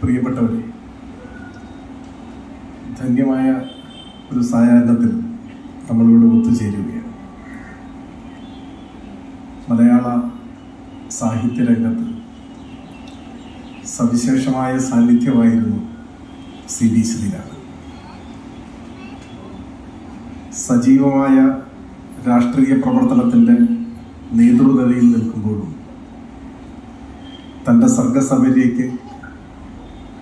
പ്രിയപ്പെട്ടവരെ ധന്യമായ ഒരു സായാഹ്നത്തിൽ നമ്മളിവിടെ ഒത്തുചേരുകയാണ്. മലയാള സാഹിത്യരംഗത്ത് സവിശേഷമായ സാന്നിധ്യമായിരുന്നു സി ഡി ശ്രീരാമൻ സജീവമായ രാഷ്ട്രീയ പ്രവർത്തനത്തിന്റെ നേതൃനിരയിൽ നിൽക്കുമ്പോഴും തന്റെ സർഗസഭയിലേക്ക്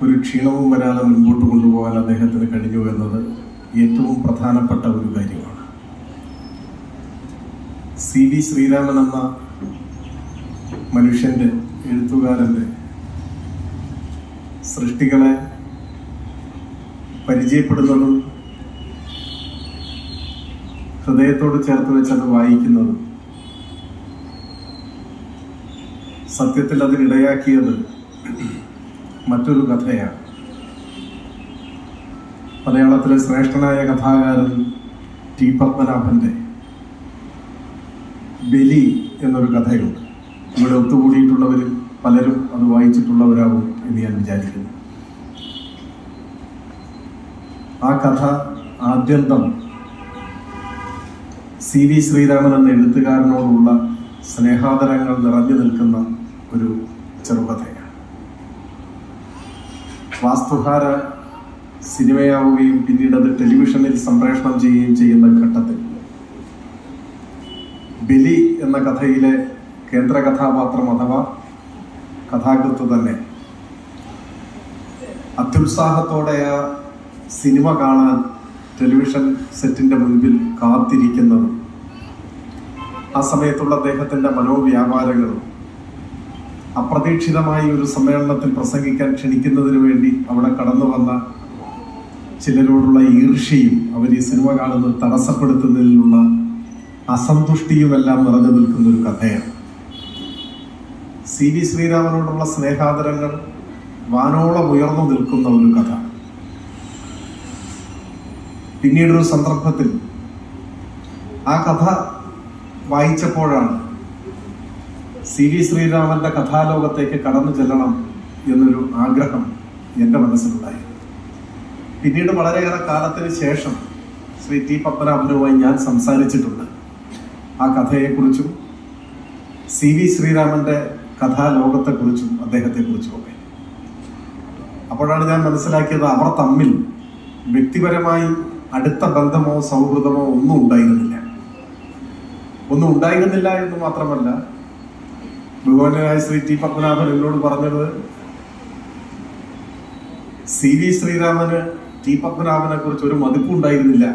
ഒരു ക്ഷീണവും വരാതെ മുൻപോട്ട് കൊണ്ടുപോകാൻ അദ്ദേഹത്തിന് കഴിഞ്ഞു എന്നത് ഏറ്റവും പ്രധാനപ്പെട്ട ഒരു കാര്യമാണ്. സി വി ശ്രീരാമൻ എന്ന മനുഷ്യന്റെ എഴുത്തുകാരന്റെ സൃഷ്ടികളെ പരിചയപ്പെടുന്നതും ഹൃദയത്തോട് ചേർത്ത് വെച്ചത് വായിക്കുന്നതും സത്യത്തിൽ അതിനിടയാക്കിയത് മറ്റൊരു കഥയാണ്. മലയാളത്തിലെ ശ്രേഷ്ഠനായ കഥാകാരൻ ടി പത്മനാഭന്റെ ബലി എന്നൊരു കഥയുണ്ട്. ഇവിടെ ഒത്തുകൂടിയിട്ടുള്ളവർ പലരും അത് വായിച്ചിട്ടുള്ളവരാകും എന്ന് ഞാൻ വിചാരിക്കുന്നു. ആ കഥ ആദ്യന്തം സി വി ശ്രീരാമൻ എന്ന എഴുത്തുകാരനോടുള്ള സ്നേഹാദരങ്ങൾ നിറഞ്ഞു നിൽക്കുന്ന ഒരു ചെറുകഥയാണ്. വാസ്തുഹാര സിനിമയാവുകയും പിന്നീട് അത് ടെലിവിഷനിൽ സംപ്രേഷണം ചെയ്യുകയും ചെയ്യുന്ന ഘട്ടത്തിൽ ബലി എന്ന കഥയിലെ കേന്ദ്ര കഥാപാത്രം അഥവാ കഥാകൃത്ത് തന്നെ അത്യുത്സാഹത്തോടെ ആ സിനിമ കാണാൻ ടെലിവിഷൻ സെറ്റിന്റെ മുൻപിൽ കാത്തിരിക്കുന്നതും ആ സമയത്തുള്ള അദ്ദേഹത്തിന്റെ മനോവ്യാപാരങ്ങളും അപ്രതീക്ഷിതമായി ഒരു സമ്മേളനത്തിൽ പ്രസംഗിക്കാൻ ക്ഷണിക്കുന്നതിന് വേണ്ടി അവിടെ കടന്നു വന്ന ചിലരോടുള്ള ഈർഷ്യയും അവർ ഈ സിനിമ കാണുന്നത് തടസ്സപ്പെടുത്തുന്നതിലുള്ള അസന്തുഷ്ടിയുമെല്ലാം നിറഞ്ഞു നിൽക്കുന്ന ഒരു കഥയാണ്. സി വി ശ്രീരാമനോടുള്ള സ്നേഹാദരങ്ങൾ വാനോളം ഉയർന്നു നിൽക്കുന്ന ഒരു കഥ. പിന്നീടൊരു സന്ദർഭത്തിൽ ആ കഥ വായിച്ചപ്പോഴാണ് സി വി ശ്രീരാമന്റെ കഥാലോകത്തേക്ക് കടന്നു ചെല്ലണം എന്നൊരു ആഗ്രഹം എന്റെ മനസ്സിലുണ്ടായി. പിന്നീട് വളരെയേറെ കാലത്തിന് ശേഷം ശ്രീ ടി പത്മനാഭനുമായി ഞാൻ സംസാരിച്ചിട്ടുണ്ട്. ആ കഥയെക്കുറിച്ചും സി വി ശ്രീരാമന്റെ കഥാലോകത്തെക്കുറിച്ചും അദ്ദേഹത്തെക്കുറിച്ചും ഒക്കെ അപ്പോഴാണ് ഞാൻ മനസ്സിലാക്കിയത് അവർ തമ്മിൽ വ്യക്തിപരമായി അടുത്ത ബന്ധമോ സൗഹൃദമോ ഒന്നും ഉണ്ടായിരുന്നില്ല. ഒന്നും ഉണ്ടായിരുന്നില്ല എന്ന് മാത്രമല്ല ബഹുമാനായ ശ്രീ ടി പത്മനാഭൻ എന്നോട് പറഞ്ഞത് സി വി ശ്രീരാമന് ടി പത്മനാഭനെ കുറിച്ച് ഒരു മതിപ്പുണ്ടായിരുന്നില്ല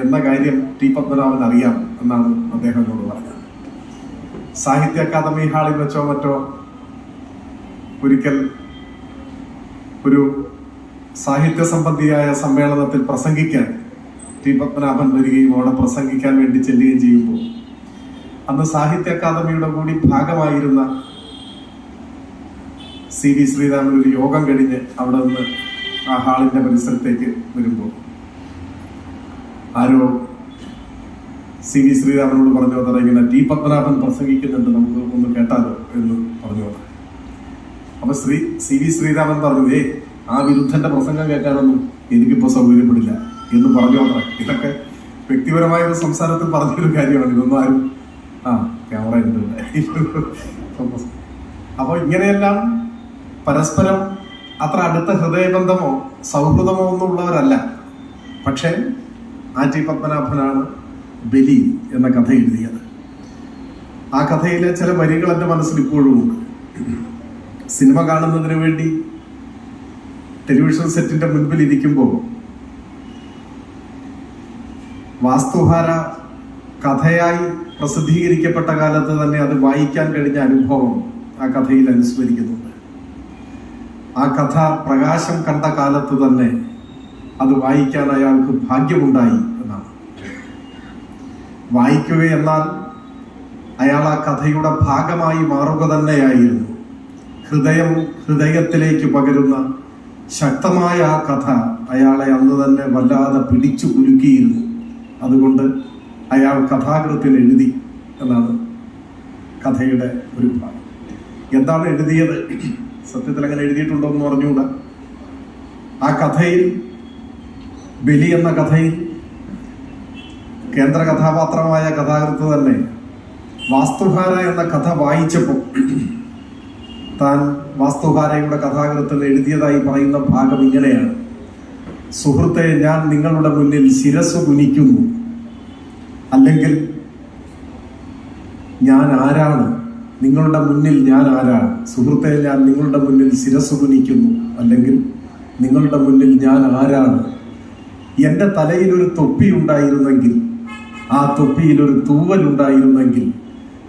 എന്ന കാര്യം ടി പത്മനാഭൻ അറിയാം എന്നാണ് അദ്ദേഹം എന്നോട് പറഞ്ഞത്. സാഹിത്യ അക്കാദമി ഹാളിൽ വെച്ചോ മറ്റോ ഒരിക്കൽ ഒരു സാഹിത്യ സംബന്ധിയായ സമ്മേളനത്തിൽ പ്രസംഗിക്കാൻ ടി പത്മനാഭൻ വരികയും അവിടെ പ്രസംഗിക്കാൻ വേണ്ടി ചെല്ലുകയും ചെയ്യുമ്പോൾ അന്ന് സാഹിത്യ അക്കാദമിയുടെ കൂടി ഭാഗമായിരുന്ന സി വി ശ്രീരാമൻ ഒരു യോഗം കഴിഞ്ഞ് അവിടെ നിന്ന് ആ ഹാളിന്റെ പരിസരത്തേക്ക് വരുമ്പോൾ ആരോ സി വി ശ്രീരാമനോട് പറഞ്ഞു അത്ര ഇങ്ങനെ ടി പത്മനാഭൻ പ്രസംഗിക്കുന്നുണ്ട് നമുക്ക് ഒന്ന് കേട്ടാലോ? എന്ന് പറഞ്ഞു. അപ്പൊ ശ്രീ സി വി ശ്രീരാമൻ പറഞ്ഞു ഏ ആ വിരുദ്ധന്റെ പ്രസംഗം കേൾക്കാനൊന്നും എനിക്കിപ്പോ സൗകര്യപ്പെടില്ല എന്ന് പറഞ്ഞു അത്ര. ഇതൊക്കെ വ്യക്തിപരമായ ഒരു സംസാരത്തിൽ പറഞ്ഞൊരു കാര്യമാണ് ഇതൊന്നും ആരും ക്യാമറ ഉണ്ട്. അപ്പോൾ അപ്പൊ ഇങ്ങനെയെല്ലാം പരസ്പരം അത്ര അടുത്ത ഹൃദയബന്ധമോ സൗഹൃദമോ ഒന്നും ഉള്ളവരല്ല. പക്ഷേ ആ ടി പത്മനാഭനാണ് ബലി എന്ന കഥ എഴുതിയത്. ആ കഥയിലെ ചില വരികൾ എന്റെ മനസ്സിൽ ഇപ്പോഴും ഉണ്ട്. സിനിമ കാണുന്നതിന് വേണ്ടി ടെലിവിഷൻ സെറ്റിന്റെ മുൻപിൽ ഇരിക്കുമ്പോൾ വാസ്തുഹാര കഥയായി പ്രസിദ്ധീകരിക്കപ്പെട്ട കാലത്ത് തന്നെ അത് വായിക്കാൻ കഴിഞ്ഞ അനുഭവം ആ കഥയിൽ അനുസ്മരിക്കുന്നുണ്ട്. ആ കഥ പ്രകാശം കണ്ട കാലത്ത് തന്നെ അത് വായിക്കാൻ അയാൾക്ക് ഭാഗ്യമുണ്ടായി എന്നാണ്. വായിക്കുക എന്നാൽ അയാൾ ആ കഥയുടെ ഭാഗമായി മാറുക തന്നെയായിരുന്നു. ഹൃദയം ഹൃദയത്തിലേക്ക് പകരുന്ന ശക്തമായ ആ കഥ അയാളെ അന്ന് തന്നെ വല്ലാതെ പിടിച്ചു കുലുക്കിയിരുന്നു. അതുകൊണ്ട് അയാൾ കഥാകൃത്തിന് എഴുതി എന്നാണ് കഥയുടെ ഒരു ഭാഗം. എന്താണ് എഴുതിയത്? സത്യത്തിൽ അങ്ങനെ എഴുതിയിട്ടുണ്ടോ എന്ന് പറഞ്ഞുകൂടാ ആ കഥയിൽ ബലി എന്ന കഥയിൽ കേന്ദ്ര കഥാപാത്രമായ കഥാകൃത്ത് തന്നെ വാസ്തുഹാര എന്ന കഥ വായിച്ചപ്പോൾ താൻ വാസ്തുഹാരയുടെ കഥാകൃത്തിൽ എഴുതിയതായി പറയുന്ന ഭാഗം ഇങ്ങനെയാണ്. സുഹൃത്തെ ഞാൻ നിങ്ങളുടെ മുന്നിൽ ശിരസ് കുനിക്കുന്നു. അല്ലെങ്കിൽ ഞാൻ ആരാണ്? നിങ്ങളുടെ മുന്നിൽ ഞാൻ ആരാണ്? സുഹൃത്തെ ഞാൻ നിങ്ങളുടെ മുന്നിൽ ശിരസ് കുനിക്കുന്നു അല്ലെങ്കിൽ നിങ്ങളുടെ മുന്നിൽ ഞാൻ ആരാണ്? എന്റെ തലയിൽ ഒരു തൊപ്പി ഉണ്ടായിരുന്നെങ്കിൽ ആ തൊപ്പിയിൽ ഒരു തൂവൽ ഉണ്ടായിരുന്നെങ്കിൽ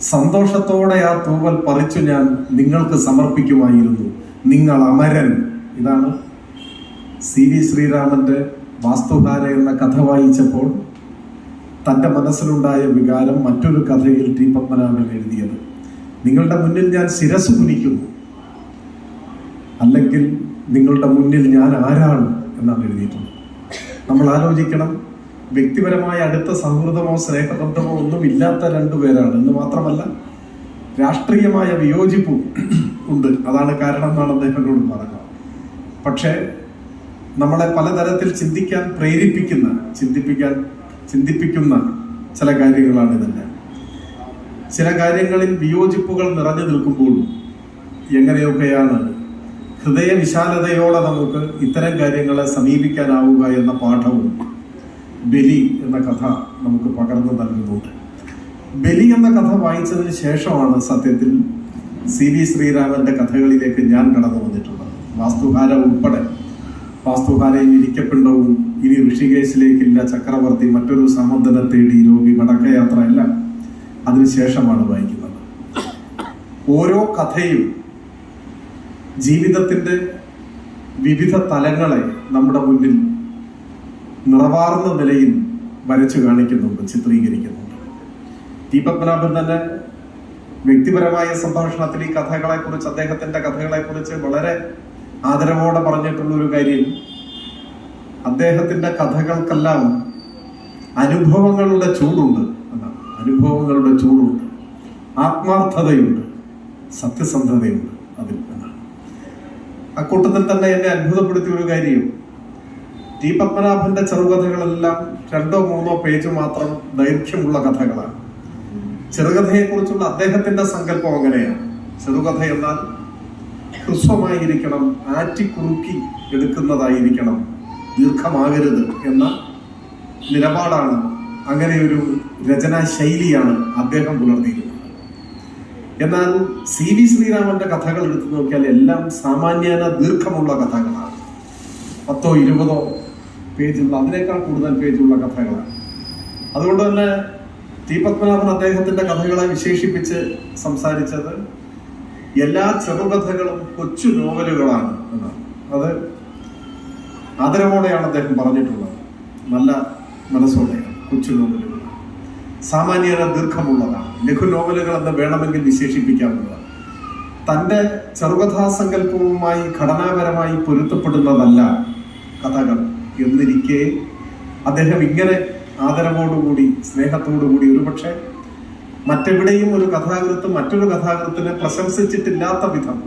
സന്തോഷത്തോടെ ആ തൂവൽ പറിച്ചു ഞാൻ നിങ്ങൾക്ക് സമർപ്പിക്കുമായിരുന്നു. നിങ്ങൾ അമരൻ. ഇതാണ് സി വി ശ്രീരാമന്റെ വാസ്തുഹാര എന്ന കഥ വായിച്ചപ്പോൾ തന്റെ മനസ്സിലുണ്ടായ വികാരം മറ്റൊരു കഥയിൽ ടി പത്മനാഭൻ എഴുതിയത്. നിങ്ങളുടെ മുന്നിൽ ഞാൻ ശിരസ് കുനിക്കുന്നു. അല്ലെങ്കിൽ നിങ്ങളുടെ മുന്നിൽ ഞാൻ ആരാണ് എന്നാണ് എഴുതിയിട്ടുള്ളത്. നമ്മൾ ആലോചിക്കണം വ്യക്തിപരമായ അടുത്ത സൗഹൃദമോ സ്നേഹബന്ധമോ ഒന്നും ഇല്ലാത്ത രണ്ടുപേരാണ് എന്ന് മാത്രമല്ല രാഷ്ട്രീയമായ വിയോജിപ്പും ഉണ്ട്. അതാണ് കാരണം എന്നാണ് അദ്ദേഹത്തിനോട് പറഞ്ഞത്. പക്ഷേ നമ്മളെ പലതരത്തിൽ ചിന്തിക്കാൻ പ്രേരിപ്പിക്കുന്ന ചിന്തിപ്പിക്കാൻ ചിന്തിപ്പിക്കുന്ന ചില കാര്യങ്ങളാണ് ഇതെല്ലാം. ചില കാര്യങ്ങളിൽ വിയോജിപ്പുകൾ നിറഞ്ഞു നിൽക്കുമ്പോൾ എങ്ങനെയൊക്കെയാണ് ഹൃദയ വിശാലതയോടെ നമുക്ക് ഇത്തരം കാര്യങ്ങളെ സമീപിക്കാനാവുക എന്ന പാഠവും ബലി എന്ന കഥ നമുക്ക് പകർന്നു നൽകുന്നുണ്ട്. ബലി എന്ന കഥ വായിച്ചതിന് ശേഷമാണ് സത്യത്തിൽ സി വി ശ്രീരാമന്റെ കഥകളിലേക്ക് ഞാൻ കടന്നു വന്നിട്ടുള്ളത്. വാസ്തുഹാര ഉൾപ്പെടെ. വാസ്തുഹാരയിൽ ഇരിക്കപ്പിണ്ടവും ഇനി ഋഷികേശിലേക്കില്ല ചക്രവർത്തി മറ്റൊരു സമുദ്രം തേടി രോഗി മടക്കയാത്ര അല്ല. അതിനുശേഷമാണ് വായിക്കുന്നത്. ഓരോ കഥയും ജീവിതത്തിന്റെ വിവിധ തലങ്ങളെ നമ്മുടെ മുന്നിൽ നിറവാർന്ന നിലയിൽ വരച്ചു കാണിക്കുന്നുണ്ട് ചിത്രീകരിക്കുന്നുണ്ട്. ദീപത്മനാഭൻ പത്മനാഭൻ തന്നെ വ്യക്തിപരമായ സംഭാഷണത്തിൽ ഈ കഥകളെ കുറിച്ച് അദ്ദേഹത്തിന്റെ കഥകളെ കുറിച്ച് വളരെ ആദരവോടെ പറഞ്ഞിട്ടുള്ള ഒരു കാര്യം അദ്ദേഹത്തിന്റെ കഥകൾക്കെല്ലാം അനുഭവങ്ങളുടെ ചൂടുണ്ട് അനുഭവങ്ങളുടെ ചൂടുണ്ട്. ആത്മാർത്ഥതയുണ്ട്. സത്യസന്ധതയുണ്ട് അതിൽ എന്നാണ്. അക്കൂട്ടത്തിൽ തന്നെ എന്നെ അത്ഭുതപ്പെടുത്തിയ ഒരു കാര്യം. ടി പത്മനാഭന്റെ ചെറുകഥകളെല്ലാം രണ്ടോ മൂന്നോ പേജ് മാത്രം ദൈർഘ്യമുള്ള കഥകളാണ്. ചെറുകഥയെക്കുറിച്ചുള്ള അദ്ദേഹത്തിന്റെ സങ്കല്പം അങ്ങനെയാണ്. ചെറുകഥ എന്നാൽ ഹ്രസ്വമായിരിക്കണം ആറ്റിക്കുറുക്കി എടുക്കുന്നതായിരിക്കണം. ദീർഘമാകരുത് എന്ന നിലപാടാണ്. അങ്ങനെ ഒരു രചനാ ശൈലിയാണ് അദ്ദേഹം പുലർത്തിയിരുന്നത് എന്നാൽ സി വി ശ്രീരാമന്റെ കഥകൾ എടുത്തു നോക്കിയാൽ എല്ലാം സാമാന്യേന ദീർഘമുള്ള കഥകളാണ്. പത്തോ ഇരുപതോ പേജുള്ള അതിനേക്കാൾ കൂടുതൽ പേജുള്ള കഥകളാണ്. അതുകൊണ്ട് തന്നെ ടി പത്മനാഭൻ അദ്ദേഹത്തിന്റെ കഥകളെ വിശേഷിപ്പിച്ച് സംസാരിച്ചത് എല്ലാ ചെറുകഥകളും കൊച്ചു നോവലുകളാണ് എന്നാണ്. അത് ആദരവോടെയാണ് അദ്ദേഹം പറഞ്ഞിട്ടുള്ളത്. നല്ല മനസ്സോടെയാണ് കൊച്ചു നോവലുകൾ. സാമാന്യത ദീർഘമുള്ളതാണ്. ലഘു നോവലുകൾ എന്ന് വേണമെങ്കിൽ വിശേഷിപ്പിക്കാവുന്നതാണ്. തന്റെ ചെറുകഥാസങ്കല്പവുമായി ഘടനാപരമായി പൊരുത്തപ്പെടുന്നതല്ല കഥകൾ എന്നിരിക്കെ അദ്ദേഹം ഇങ്ങനെ ആദരവോടുകൂടി സ്നേഹത്തോടുകൂടി ഒരുപക്ഷെ മറ്റെവിടെയും ഒരു കഥാകൃത്ത് മറ്റൊരു കഥാകൃത്തിനെ പ്രശംസിച്ചിട്ടില്ലാത്ത വിധം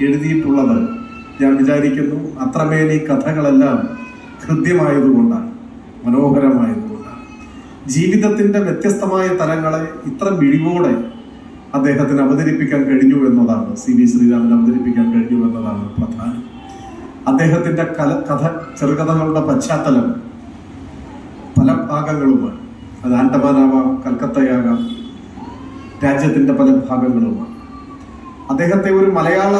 എഴുതിയിട്ടുള്ളത് ഞാൻ വിചാരിക്കുന്നു അത്രമേൽ ഈ കഥകളെല്ലാം ഹൃദ്യമായതുകൊണ്ടാണ് മനോഹരമായതുകൊണ്ടാണ്. ജീവിതത്തിന്റെ വ്യത്യസ്തമായ തലങ്ങളെ ഇത്ര മിഴിവോടെ അദ്ദേഹത്തിന് അവതരിപ്പിക്കാൻ കഴിഞ്ഞു എന്നതാണ് സി വി ശ്രീരാമൻ അവതരിപ്പിക്കാൻ കഴിഞ്ഞു എന്നതാണ് പ്രധാനം. അദ്ദേഹത്തിന്റെ കല കഥ ചെറുകഥകളുടെ പശ്ചാത്തലം പല ഭാഗങ്ങളുമാണ്. അത് ആൻഡമാനാവാം കൽക്കത്തയാകാം രാജ്യത്തിന്റെ പല ഭാഗങ്ങളുമാണ്. അദ്ദേഹത്തെ ഒരു മലയാള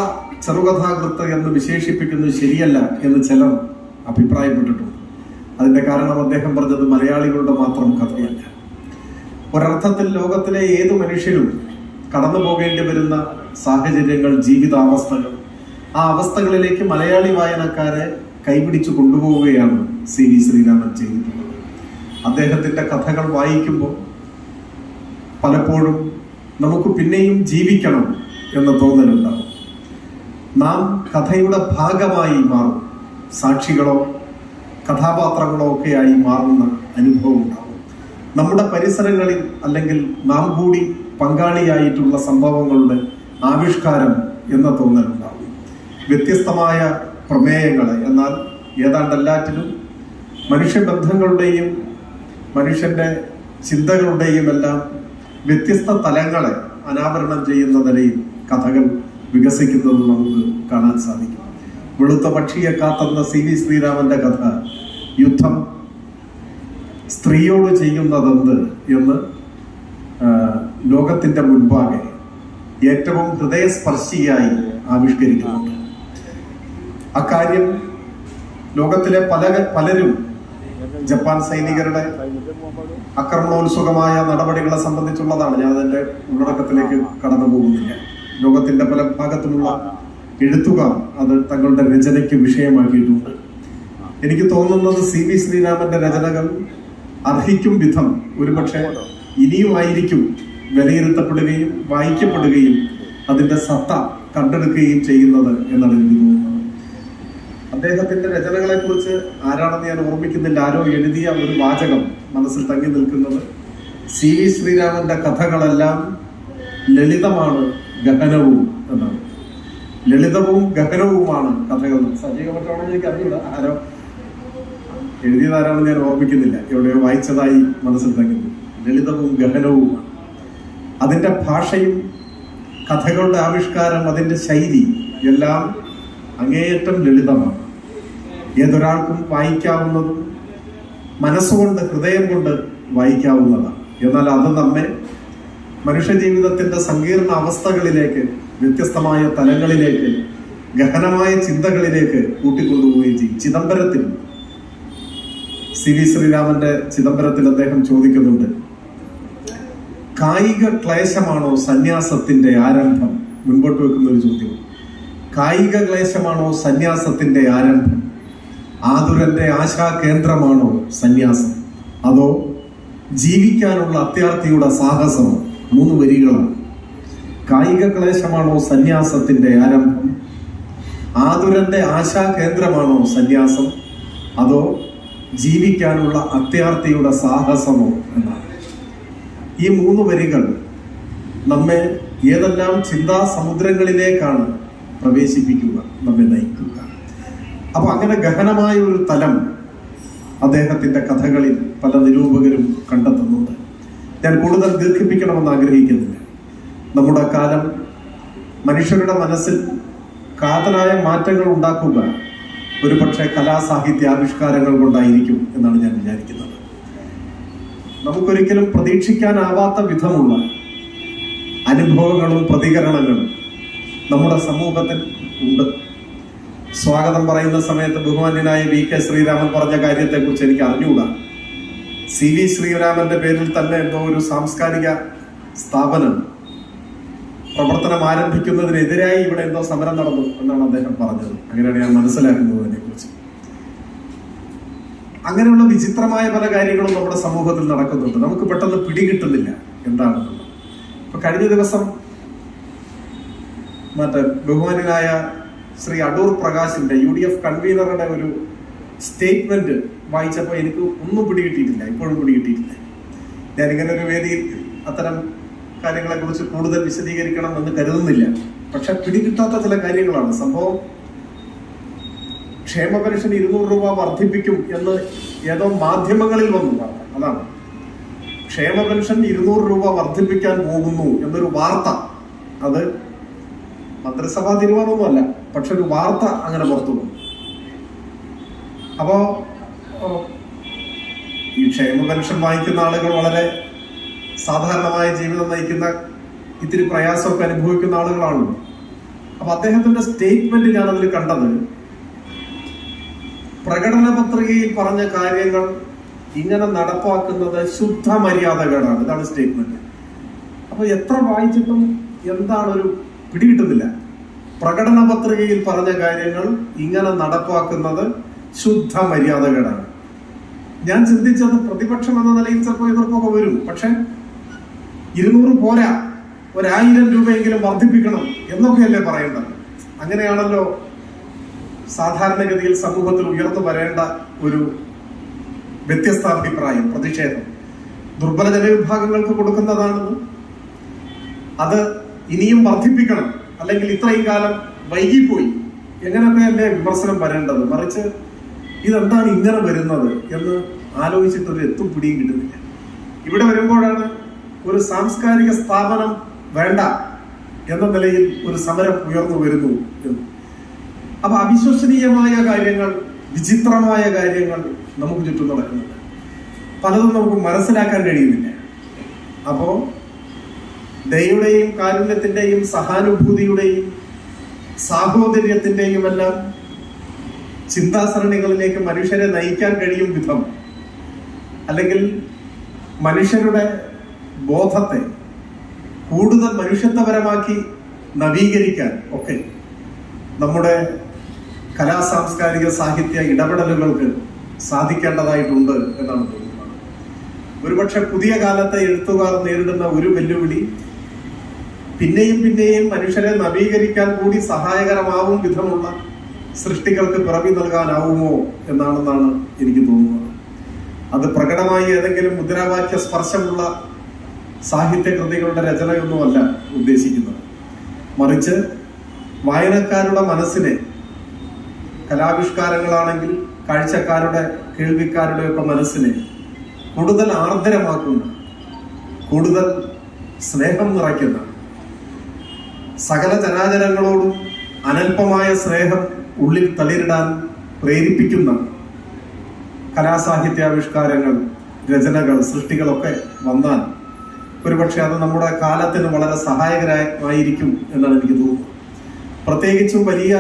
ചെറുകഥാകൃത്ത് എന്ന് വിശേഷിപ്പിക്കുന്നത് ശരിയല്ല എന്ന് ചിലർ അഭിപ്രായപ്പെട്ടിട്ടുണ്ട്. അതിന്റെ കാരണം അദ്ദേഹം പറഞ്ഞത് മലയാളികളുടെ മാത്രം കഥയല്ല. ഒരർത്ഥത്തിൽ ലോകത്തിലെ ഏത് മനുഷ്യരും കടന്നു പോകേണ്ടി വരുന്ന സാഹചര്യങ്ങൾ ജീവിതാവസ്ഥകൾ ആ അവസ്ഥകളിലേക്ക് മലയാളി വായനക്കാരെ കൈപിടിച്ചു കൊണ്ടുപോവുകയാണ് സി വി ശ്രീരാമൻ ചെയ്തിട്ടുള്ളത്. അദ്ദേഹത്തിന്റെ കഥകൾ വായിക്കുമ്പോൾ പലപ്പോഴും നമുക്ക് പിന്നെയും ജീവിക്കണം എന്ന തോന്നലുണ്ടാവും നാം കഥയുടെ ഭാഗമായി മാറും. സാക്ഷികളോ കഥാപാത്രങ്ങളോ ഒക്കെയായി മാറുന്ന അനുഭവം ഉണ്ടാവും നമ്മുടെ പരിസരങ്ങളിൽ അല്ലെങ്കിൽ നാം കൂടി പങ്കാളിയായിട്ടുള്ള സംഭവങ്ങളുടെ ആവിഷ്കാരം എന്ന തോന്നലുണ്ടാവും വ്യത്യസ്തമായ പ്രമേയങ്ങൾ എന്നാൽ ഏതാണ്ട് എല്ലാറ്റിലും മനുഷ്യബന്ധങ്ങളുടെയും മനുഷ്യന്റെ ചിന്തകളുടെയും എല്ലാം വ്യത്യസ്ത തലങ്ങളെ അനാവരണം ചെയ്യുന്ന നിലയിൽ കഥകൾ വികസിക്കുന്നത് നമുക്ക് കാണാൻ സാധിക്കും. വെളുത്ത പക്ഷിയെ കാത്തുന്ന സി വി ശ്രീരാമന്റെ കഥ യുദ്ധം സ്ത്രീയോട് ചെയ്യുന്നതെന്ത് എന്ന് ലോകത്തിന്റെ മുൻപാകെ ഏറ്റവും ഹൃദയസ്പർശിയായി ആവിഷ്കരിക്കുന്നുണ്ട്. അക്കാര്യം ലോകത്തിലെ പല പലരും ജപ്പാൻ സൈനികരുടെ ആക്രമണോത്സുകമായ നടപടികളെ സംബന്ധിച്ചുള്ളതാണ്. ഞാൻ അതിന്റെ ഉള്ളടക്കത്തിലേക്ക് കടന്നു പോകുന്നില്ല. ലോകത്തിന്റെ പല ഭാഗത്തുമുള്ള എഴുത്തുകാർ അത് തങ്ങളുടെ രചനയ്ക്ക് വിഷയമാക്കിയിട്ടുണ്ട്. എനിക്ക് തോന്നുന്നത് സി വി ശ്രീരാമന്റെ രചനകൾ അർഹിക്കും വിധം ഒരുപക്ഷെ ഇനിയുമായിരിക്കും വിലയിരുത്തപ്പെടുകയും വായിക്കപ്പെടുകയും അതിന്റെ സത്ത കണ്ടെടുക്കുകയും ചെയ്യുന്നത് എന്നാണ് എനിക്ക് തോന്നുന്നത്. അദ്ദേഹത്തിന്റെ രചനകളെ കുറിച്ച് ആരാണെന്ന് ഞാൻ ഓർമ്മിക്കുന്നില്ല. ആരോ എഴുതിയ ഒരു വാചകം മനസ്സിൽ തങ്ങി നിൽക്കുന്നത് സി വി ശ്രീരാമന്റെ കഥകളെല്ലാം ലളിതമാണ് ഗഹനവും എന്നാണ്. ലളിതവും ഗഹനവുമാണ് കഥകൾ. സജീവ പറ്റാണെന്ന് എനിക്ക് അറിയില്ല ആരോ എഴുതിയതാരാണെന്ന് ഞാൻ ഓർമ്മിക്കുന്നില്ല. എവിടെയോ വായിച്ചതായി മനസ്സിൽ തങ്ങുന്നു ലളിതവും ഗഹനവുമാണ്. അതിന്റെ ഭാഷയും കഥകളുടെ ആവിഷ്കാരം അതിന്റെ ശൈലി എല്ലാം അങ്ങേയറ്റം ലളിതമാണ്. ഏതൊരാൾക്കും വായിക്കാവുന്നതും മനസ്സുകൊണ്ട് ഹൃദയം കൊണ്ട് വായിക്കാവുന്നതാണ്. എന്നാൽ അത് നമ്മെ മനുഷ്യജീവിതത്തിന്റെ സങ്കീർണ അവസ്ഥകളിലേക്ക് വ്യത്യസ്തമായ തലങ്ങളിലേക്ക് ഗഹനമായ ചിന്തകളിലേക്ക് കൂട്ടിക്കൊണ്ടുപോവുകയും ചെയ്യും. ചിദംബരത്തിൽ സി വി ശ്രീരാമന്റെ ചിദംബരത്തിൽ അദ്ദേഹം ചോദിക്കുന്നുണ്ട് കായിക ക്ലേശമാണോ സന്യാസത്തിന്റെ ആരംഭം? മുൻപോട്ട് വെക്കുന്ന ഒരു ചോദ്യം. കായിക ക്ലേശമാണോ സന്യാസത്തിന്റെ ആരംഭം? ആതുരന്റെ ആശാ കേന്ദ്രമാണോ സന്യാസം? അതോ ജീവിക്കാനുള്ള അത്യാർത്ഥിയുടെ സാഹസമോ? മൂന്ന് വരികളാണ് കായിക ക്ലേശമാണോ സന്യാസത്തിന്റെ ആരംഭം? ആതുരന്റെ ആശാ കേന്ദ്രമാണോ സന്യാസം? അതോ ജീവിക്കാനുള്ള അത്യാർത്ഥിയുടെ സാഹസമോ എന്നാണ്. ഈ മൂന്ന് വരികൾ നമ്മെ ഏതെല്ലാം ചിന്താ സമുദ്രങ്ങളിലേക്കാണ് പ്രവേശിപ്പിക്കുക നമ്മെ നയിക്കുക. അപ്പൊ അങ്ങനെ ഗഹനമായ ഒരു തലം അദ്ദേഹത്തിന്റെ കഥകളിൽ പല നിരൂപകരും കണ്ടെത്തുന്നുണ്ട്. ഞാൻ കൂടുതൽ ദീർഘിപ്പിക്കണമെന്ന് ആഗ്രഹിക്കുന്നില്ല. നമ്മുടെ കാലം മനുഷ്യരുടെ മനസ്സിൽ കാതലായ മാറ്റങ്ങൾ ഉണ്ടാക്കുക ഒരുപക്ഷെ കലാസാഹിത്യ ആവിഷ്കാരങ്ങൾ കൊണ്ടായിരിക്കും എന്നാണ് ഞാൻ വിചാരിക്കുന്നത്. നമുക്കൊരിക്കലും പ്രതീക്ഷിക്കാനാവാത്ത വിധമുള്ള അനുഭവങ്ങളും പ്രതികരണങ്ങളും നമ്മുടെ സമൂഹത്തിൽ ഉണ്ട്. സ്വാഗതം പറയുന്ന സമയത്ത് ബഹുമാന്യനായ വി കെ ശ്രീരാമൻ പറഞ്ഞ കാര്യത്തെക്കുറിച്ച് എനിക്ക് അറിഞ്ഞുകൂടാ? സി വി ശ്രീരാമന്റെ പേരിൽ തന്നെ എന്തോ ഒരു സാംസ്കാരിക സ്ഥാപനം പ്രവർത്തനം ആരംഭിക്കുന്നതിനെതിരായി ഇവിടെ എന്തോ സമരം നടന്നു എന്നാണ് അദ്ദേഹം പറഞ്ഞത്. അങ്ങനെയാണ് ഞാൻ മനസ്സിലാക്കുന്നത് അതിനെ കുറിച്ച് അങ്ങനെയുള്ള വിചിത്രമായ പല കാര്യങ്ങളും നമ്മുടെ സമൂഹത്തിൽ നടക്കുന്നുണ്ട്. നമുക്ക് പെട്ടെന്ന് പിടികിട്ടുന്നില്ല എന്താണെന്നുള്ളത്. ഇപ്പൊ കഴിഞ്ഞ ദിവസം മറ്റേ ബഹുമാനായ ശ്രീ അടൂർ പ്രകാശിന്റെ യു ഡി എഫ് കൺവീനറുടെ ഒരു സ്റ്റേറ്റ്മെന്റ് വായിച്ചപ്പോൾ എനിക്ക് ഒന്നും പിടികിട്ടിയിട്ടില്ല ഇപ്പോഴും പിടികിട്ടിയിട്ടില്ല. ഞാനിങ്ങനെ ഒരു വേദിയിൽ അത്തരം കാര്യങ്ങളെ കുറിച്ച് കൂടുതൽ വിശദീകരിക്കണം എന്ന് കരുതുന്നില്ല. പക്ഷെ പിടികിട്ടാത്ത ചില കാര്യങ്ങളാണ്. സംഭവം ക്ഷേമ പെൻഷൻ ഇരുന്നൂറ് രൂപ വർദ്ധിപ്പിക്കും എന്ന് ഏതോ മാധ്യമങ്ങളിൽ വന്നു. അതാണ്. ക്ഷേമ പെൻഷൻ ഇരുന്നൂറ് രൂപ വർദ്ധിപ്പിക്കാൻ പോകുന്നു എന്നൊരു വാർത്ത. അത് മന്ത്രിസഭാ തീരുമാനമൊന്നുമല്ല പക്ഷെ ഒരു വാർത്ത അങ്ങനെ പുറത്തു വന്നു അപ്പോ ഈ ക്ഷേമ പെൻഷൻ വാങ്ങിക്കുന്ന ആളുകൾ വളരെ സാധാരണമായ ജീവിതം നയിക്കുന്ന ഇത്തിരി പ്രയാസമൊക്കെ അനുഭവിക്കുന്ന ആളുകളാണല്ലോ. അപ്പൊ അദ്ദേഹത്തിന്റെ സ്റ്റേറ്റ്മെന്റ് ഞാൻ അതിൽ കണ്ടത് പ്രകടന പത്രികയിൽ പറഞ്ഞ കാര്യങ്ങൾ ഇങ്ങനെ നടപ്പാക്കുന്നത് ശുദ്ധ മര്യാദകളാണ് ഇതാണ് സ്റ്റേറ്റ്മെന്റ് അപ്പൊ എത്ര വായിച്ചിട്ടും എന്താണ് ഒരു പിടികിട്ടുന്നില്ല. പ്രകടന പത്രികയിൽ പറഞ്ഞ കാര്യങ്ങൾ ഇങ്ങനെ നടപ്പാക്കുന്നത് ശുദ്ധ മര്യാദകളാണ് ഞാൻ ചിന്തിച്ചത് പ്രതിപക്ഷം എന്ന നിലയിൽ ചിലപ്പോൾ എതിർപ്പൊക്കെ വരും. പക്ഷെ ഇരുന്നൂറ് പോരാ. ഒരായിരം രൂപയെങ്കിലും വർദ്ധിപ്പിക്കണം എന്നൊക്കെയല്ലേ പറയേണ്ടത്. അങ്ങനെയാണല്ലോ സാധാരണഗതിയിൽ സമൂഹത്തിൽ ഉയർന്നു വരേണ്ട ഒരു വ്യത്യസ്ത അഭിപ്രായം പ്രതിഷേധം. ദുർബല ജനവിഭാഗങ്ങൾക്ക് കൊടുക്കുന്നതാണെന്ന് അത് ഇനിയും വർദ്ധിപ്പിക്കണം. അല്ലെങ്കിൽ ഇത്രയും കാലം വൈകിപ്പോയി. എങ്ങനെയൊക്കെ അല്ലേ വിമർശനം വരേണ്ടത്? മറിച്ച് ഇതെന്താണ് ഇങ്ങനെ വരുന്നത് എന്ന് ആലോചിച്ചിട്ട് ഒരു എത്തും പിടിയും കിട്ടുന്നില്ല. ഇവിടെ വരുമ്പോഴാണ് ഒരു സാംസ്കാരിക സ്ഥാപനം വേണ്ട എന്ന നിലയിൽ ഒരു സമരം ഉയർന്നു വരുന്നു എന്ന്. അപ്പൊ അവിശ്വസനീയമായ കാര്യങ്ങൾ വിചിത്രമായ കാര്യങ്ങൾ നമുക്ക് ചുറ്റും നടക്കുന്നുണ്ട് പലതും നമുക്ക് മനസ്സിലാക്കാൻ കഴിയുന്നില്ല. അപ്പോ ദയയുടെയും കാരുണ്യത്തിന്റെയും സഹാനുഭൂതിയുടെയും സാഹോദര്യത്തിന്റെയും എല്ലാം ചിന്താസരണികളിലേക്ക് മനുഷ്യരെ നയിക്കാൻ കഴിയും വിധം അല്ലെങ്കിൽ മനുഷ്യരുടെ ബോധത്തെ കൂടുതൽ മനുഷ്യത്വപരമാക്കി നവീകരിക്കാൻ ഒക്കെ നമ്മുടെ കലാ സാംസ്കാരിക സാഹിത്യ ഇടപെടലുകൾക്ക് സാധിക്കേണ്ടതായിട്ടുണ്ട് എന്നാണ് തോന്നുന്നത്. ഒരുപക്ഷെ പുതിയ കാലത്തെ എഴുത്തുകാർ നേരിടുന്ന ഒരു വെല്ലുവിളി പിന്നെയും പിന്നെയും മനുഷ്യരെ നവീകരിക്കാൻ കൂടി സഹായകരമാവും വിധമുള്ള സൃഷ്ടികൾക്ക് പിറവി നൽകാനാവുമോ എന്നാണെന്നാണ് എനിക്ക് തോന്നുന്നത്. അത് പ്രകടമായി ഏതെങ്കിലും മുദ്രാവാക്യ സ്പർശമുള്ള സാഹിത്യ കൃതികളുടെ രചനയൊന്നുമല്ല ഉദ്ദേശിക്കുന്നത്. മറിച്ച് വായനക്കാരുടെ മനസ്സിനെ കലാവിഷ്കാരങ്ങളാണെങ്കിൽ കാഴ്ചക്കാരുടെ കേൾവിക്കാരുടെ ഒക്കെ മനസ്സിനെ കൂടുതൽ ആർദ്രമാക്കുന്ന കൂടുതൽ സ്നേഹം നിറയ്ക്കുന്ന സകല ചരാചരങ്ങളോടും അനൽപമായ സ്നേഹം ഉള്ളിൽ തളിരിടാൻ പ്രേരിപ്പിക്കുന്ന കലാസാഹിത്യാവിഷ്കാരങ്ങൾ രചനകൾ സൃഷ്ടികളൊക്കെ വന്നാൽ ഒരുപക്ഷെ അത് നമ്മുടെ കാലത്തിന് വളരെ സഹായകരമായിരിക്കും എന്നാണ് എനിക്ക് തോന്നുന്നത്. പ്രത്യേകിച്ചും വലിയ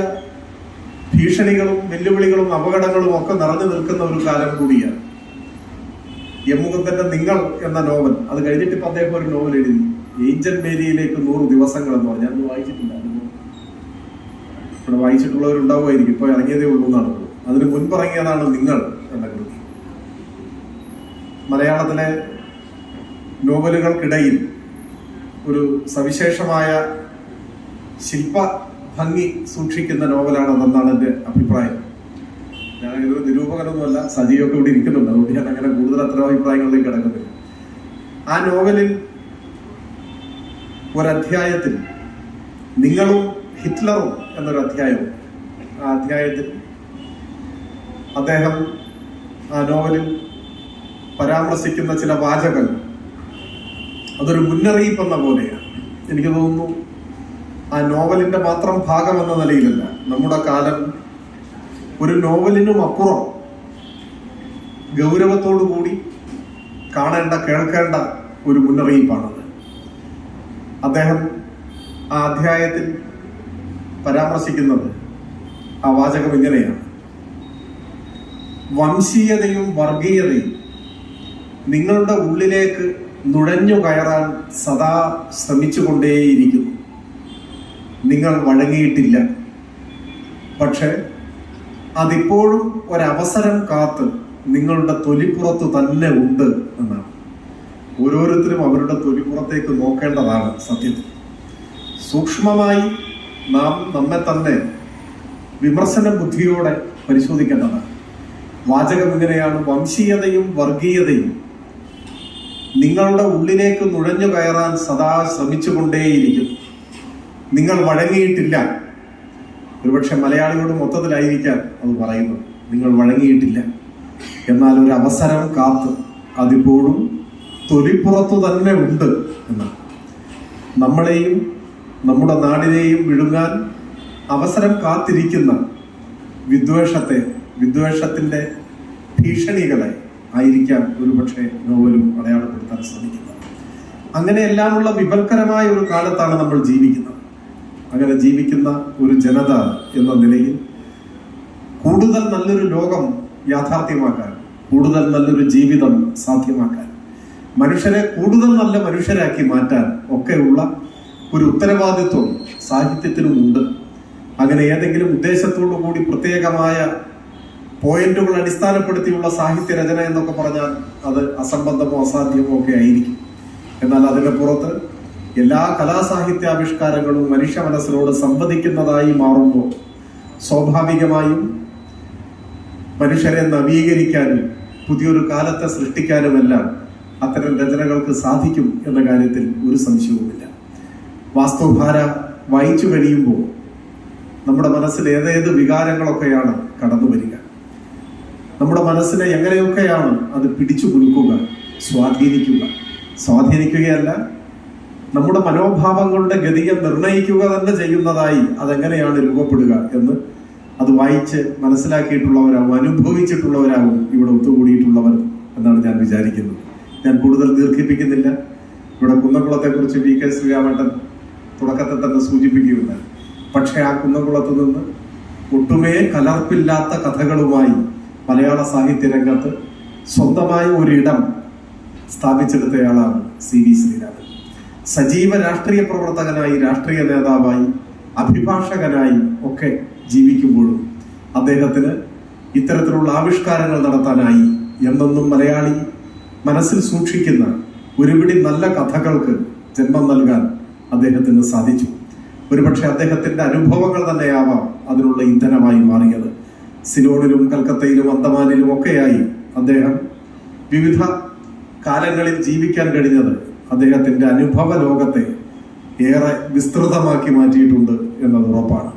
ഭീഷണികളും വെല്ലുവിളികളും അപകടങ്ങളും ഒക്കെ നിറഞ്ഞു നിൽക്കുന്ന ഒരു കാലം കൂടിയാണ്. യമുഖത്തിന്റെ നിങ്ങൾ എന്ന നോവൽ. അത് കഴിഞ്ഞിട്ട് ഇപ്പൊ അദ്ദേഹം ഒരു നോവൽ എഴുതി. ഏഞ്ചൽ മേരിയിലേക്ക് നൂറ് ദിവസങ്ങൾ എന്ന് വായിച്ചിട്ടില്ല. അത് ഇവിടെ വായിച്ചിട്ടുള്ളവരുണ്ടാവുമായിരിക്കും. ഇപ്പൊ ഇറങ്ങിയതേ ഉള്ളൂ എന്നാണ്. അതിന് മുൻപിറങ്ങിയതാണ് നിങ്ങൾ എന്ന കൃതി. മലയാളത്തിലെ നോവലുകൾക്കിടയിൽ ഒരു സവിശേഷമായ ശില്പ ഭംഗി സൂക്ഷിക്കുന്ന നോവലാണെന്നാണ് എന്റെ അഭിപ്രായം. ഇതൊരു നിരൂപകനൊന്നുമല്ല സജീവൊക്കെ ഇവിടെ ഇരിക്കുന്നുണ്ട്. അതുകൊണ്ട് ഞാൻ അങ്ങനെ കൂടുതൽ അത്ര അഭിപ്രായങ്ങളിലേക്ക് കിടക്കുന്നില്ല. ആ നോവലിൽ ഒരധ്യായത്തിൽ നിങ്ങളും ഹിറ്റ്ലറും എന്നൊരു അധ്യായം. ആ അധ്യായത്തിൽ അദ്ദേഹം ആ നോവലിൽ പരാമർശിക്കുന്ന ചില വാചകങ്ങൾ. അതൊരു മുന്നറിയിപ്പ് എന്ന പോലെയാണ്. എനിക്ക് തോന്നുന്നു ആ നോവലിന്റെ മാത്രം ഭാഗം എന്ന നിലയിലല്ല. നമ്മുടെ കാലം ഒരു നോവലിനും അപ്പുറം ഗൗരവത്തോടു കൂടി കാണേണ്ട കേൾക്കേണ്ട ഒരു മുന്നറിയിപ്പാണത്. അദ്ദേഹം ആ അധ്യായത്തിൽ പരാമർശിക്കുന്നത് ആ വാചകം ഇങ്ങനെയാണ്. വംശീയതയും വർഗീയതയും നിങ്ങളുടെ ഉള്ളിലേക്ക് നുഴഞ്ഞു കയറാൻ സദാ ശ്രമിച്ചുകൊണ്ടേയിരിക്കുന്നു. നിങ്ങൾ വഴങ്ങിയിട്ടില്ല. പക്ഷെ അതിപ്പോഴും ഒരവസരം കാത്ത് നിങ്ങളുടെ തൊലിപ്പുറത്ത് തന്നെ ഉണ്ട് എന്നാണ്. ഓരോരുത്തരും അവരുടെ തൊലിപ്പുറത്തേക്ക് നോക്കേണ്ടതാണ് സത്യത്തിൽ. സൂക്ഷ്മമായി നാം നമ്മെ തന്നെ വിമർശന ബുദ്ധിയോടെ പരിശോധിക്കേണ്ടതാണ്. വാചകം ഇങ്ങനെയാണ് വംശീയതയും വർഗീയതയും. നിങ്ങളുടെ ഉള്ളിലേക്ക് നുഴഞ്ഞു കയറാൻ സദാ ശ്രമിച്ചുകൊണ്ടേയിരിക്കുന്നു നിങ്ങൾ വഴങ്ങിയിട്ടില്ല. ഒരുപക്ഷെ മലയാളിയോട് മൊത്തത്തിലായിരിക്കാം അത് പറയുന്നത്. നിങ്ങൾ വഴങ്ങിയിട്ടില്ല. എന്നാൽ ഒരു അവസരം കാത്ത് അതിപ്പോഴും തൊലിപ്പുറത്തു തന്നെ ഉണ്ട് എന്നാണ്. നമ്മളെയും നമ്മുടെ നാടിനെയും വിഴുങ്ങാൻ അവസരം കാത്തിരിക്കുന്ന വിദ്വേഷത്തെ വിദ്വേഷത്തിന്റെ ഭീഷണികളെ ആയിരിക്കാം ഒരുപക്ഷെ നോവലും അടയാളപ്പെടുത്താൻ ശ്രമിക്കുന്നത്. അങ്ങനെയെല്ലാമുള്ള വിപൽക്കരമായ ഒരു കാലത്താണ് നമ്മൾ ജീവിക്കുന്നത്. അങ്ങനെ ജീവിക്കുന്ന ഒരു ജനത എന്ന നിലയിൽ കൂടുതൽ നല്ലൊരു ലോകം യാഥാർത്ഥ്യമാക്കാൻ കൂടുതൽ നല്ലൊരു ജീവിതം സാധ്യമാക്കാൻ മനുഷ്യരെ കൂടുതൽ നല്ല മനുഷ്യരാക്കി മാറ്റാൻ ഒക്കെയുള്ള ഒരു ഉത്തരവാദിത്വം സാഹിത്യത്തിനുമുണ്ട് അങ്ങനെ ഏതെങ്കിലും ഉദ്ദേശത്തോടു കൂടി പ്രത്യേകമായ പോയിന്റുകൾ അടിസ്ഥാനപ്പെടുത്തിയുള്ള സാഹിത്യ രചന എന്നൊക്കെ പറഞ്ഞാൽ അത് അസംബന്ധമോ അസാധ്യമോ ഒക്കെ ആയിരിക്കും. എന്നാൽ അതിന് പുറത്ത് എല്ലാ കലാസാഹിത്യാവിഷ്കാരങ്ങളും മനുഷ്യ മനസ്സിനോട് സംവദിക്കുന്നതായി മാറുമ്പോൾ സ്വാഭാവികമായും മനുഷ്യരെ നവീകരിക്കാനും പുതിയൊരു കാലത്തെ സൃഷ്ടിക്കാനുമെല്ലാം അത്തരം രചനകൾക്ക് സാധിക്കും എന്ന കാര്യത്തിൽ ഒരു സംശയവുമില്ല. വാസ്തുഭാര വായിച്ചു കഴിയുമ്പോൾ നമ്മുടെ മനസ്സിൽ ഏതേത് വികാരങ്ങളൊക്കെയാണ് കടന്നു വരിക. നമ്മുടെ മനസ്സിനെ എങ്ങനെയൊക്കെയാണ് അത് പിടിച്ചു കുലുക്കുക സ്വാധീനിക്കുക? സ്വാധീനിക്കുകയല്ല നമ്മുടെ മനോഭാവങ്ങളുടെ ഗതിയെ നിർണയിക്കുക തന്നെ ചെയ്യുന്നതായി അതെങ്ങനെയാണ് രൂപപ്പെടുക എന്ന് അത് വായിച്ച് മനസ്സിലാക്കിയിട്ടുള്ളവരാകും അനുഭവിച്ചിട്ടുള്ളവരാകും ഇവിടെ ഒത്തുകൂടിയിട്ടുള്ളവർ എന്നാണ് ഞാൻ വിചാരിക്കുന്നത്. ഞാൻ കൂടുതൽ ദീർഘിപ്പിക്കുന്നില്ല. ഇവിടെ കുന്നക്കുളത്തെക്കുറിച്ച് വി കെ ശ്രീരാമേട്ടൻ തുടക്കത്തിൽ തന്നെ സൂചിപ്പിക്കുകയുണ്ടായി. പക്ഷേ ആ കുന്നംകുളത്ത് നിന്ന് ഒട്ടുമേ കലർപ്പില്ലാത്ത കഥകളുമായി മലയാള സാഹിത്യ രംഗത്ത് സ്വന്തമായ ഒരിടം സ്ഥാപിച്ചെടുത്തയാളാണ് സി വി ശ്രീരാമൻ സജീവ രാഷ്ട്രീയ പ്രവർത്തകനായി രാഷ്ട്രീയ നേതാവായി അഭിഭാഷകനായി ഒക്കെ ജീവിക്കുമ്പോഴും അദ്ദേഹത്തിന് ഇത്തരത്തിലുള്ള ആവിഷ്കാരങ്ങൾ നടത്താനായി എന്നെന്നും മലയാളി മനസ്സിൽ സൂക്ഷിക്കുന്ന ഒരുപിടി നല്ല കഥകൾക്ക് ജന്മം നൽകാൻ അദ്ദേഹത്തിന് സാധിച്ചു. ഒരുപക്ഷെ അദ്ദേഹത്തിന്റെ അനുഭവങ്ങൾ തന്നെയാവാം അതിനുള്ള ഇന്ധനമായി മാറിയത്. സിലോണിലും കൽക്കത്തയിലും അന്തമാനിലും ഒക്കെയായി അദ്ദേഹം വിവിധ കാലങ്ങളിൽ ജീവിക്കാൻ കഴിഞ്ഞത് അദ്ദേഹത്തിന്റെ അനുഭവ ലോകത്തെ ഏറെ വിസ്തൃതമാക്കി മാറ്റിയിട്ടുണ്ട് എന്നത് ഉറപ്പാണ്.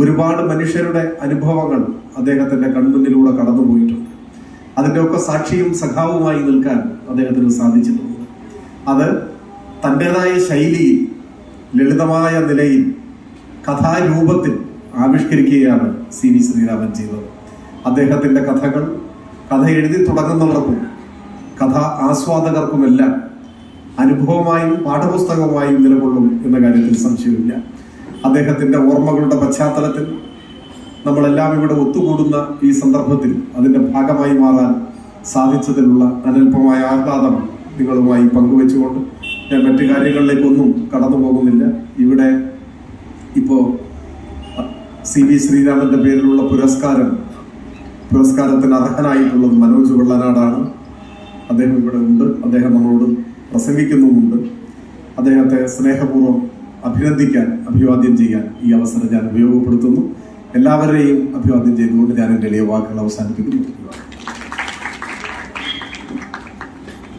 ഒരുപാട് മനുഷ്യരുടെ അനുഭവങ്ങൾ അദ്ദേഹത്തിന്റെ കൺമുന്നിലൂടെ കടന്നുപോയിട്ടുണ്ട്. അതിന്റെയൊക്കെ സാക്ഷിയും സഖാവുമായി നിൽക്കാൻ അദ്ദേഹത്തിന് സാധിച്ചിട്ടുണ്ട്. അത് തന്റെതായ ശൈലിയിൽ ലളിതമായ നിലയിൽ കഥാരൂപത്തിൽ ആവിഷ്കരിക്കുകയാണ് സി വി ശ്രീരാമൻ ചെയ്തത്. അദ്ദേഹത്തിന്റെ കഥകൾ കഥ എഴുതി തുടങ്ങുന്നവർക്കും കഥ ആസ്വാദകർക്കുമെല്ലാം അനുഭവമായും പാഠപുസ്തകമായും നിലകൊള്ളും എന്ന കാര്യത്തിൽ സംശയമില്ല. അദ്ദേഹത്തിന്റെ ഓർമ്മകളുടെ പശ്ചാത്തലത്തിൽ നമ്മളെല്ലാം ഇവിടെ ഒത്തുകൂടുന്ന ഈ സന്ദർഭത്തിൽ അതിന്റെ ഭാഗമായി മാറാൻ സാധിച്ചതിലുള്ള അനൽപമായ ആഹ്ലാദം നിങ്ങളുമായി പങ്കുവെച്ചുകൊണ്ട് ഞാൻ മറ്റു കാര്യങ്ങളിലേക്കൊന്നും കടന്നു പോകുന്നില്ല. ഇവിടെ ഇപ്പോ സി വി ശ്രീരാമന്റെ പേരിലുള്ള പുരസ്കാരം പുരസ്കാരത്തിന് അർഹനായിട്ടുള്ളത് മനോജ് വെള്ളനാടാണ്. അദ്ദേഹം ഇവിടെ ഉണ്ട്. അദ്ദേഹം നമ്മളോട് പ്രസംഗിക്കുന്നുമുണ്ട്. അദ്ദേഹത്തെ സ്നേഹപൂർവം അഭിനന്ദിക്കാൻ അഭിവാദ്യം ചെയ്യാൻ ഈ അവസരം ഞാൻ ഉപയോഗപ്പെടുത്തുന്നു. എല്ലാവരെയും അഭിവാദ്യം ചെയ്തുകൊണ്ട് ഞാൻ എന്റെ എളിയ വാക്കുകൾ അവസാനിപ്പിക്കുന്നു.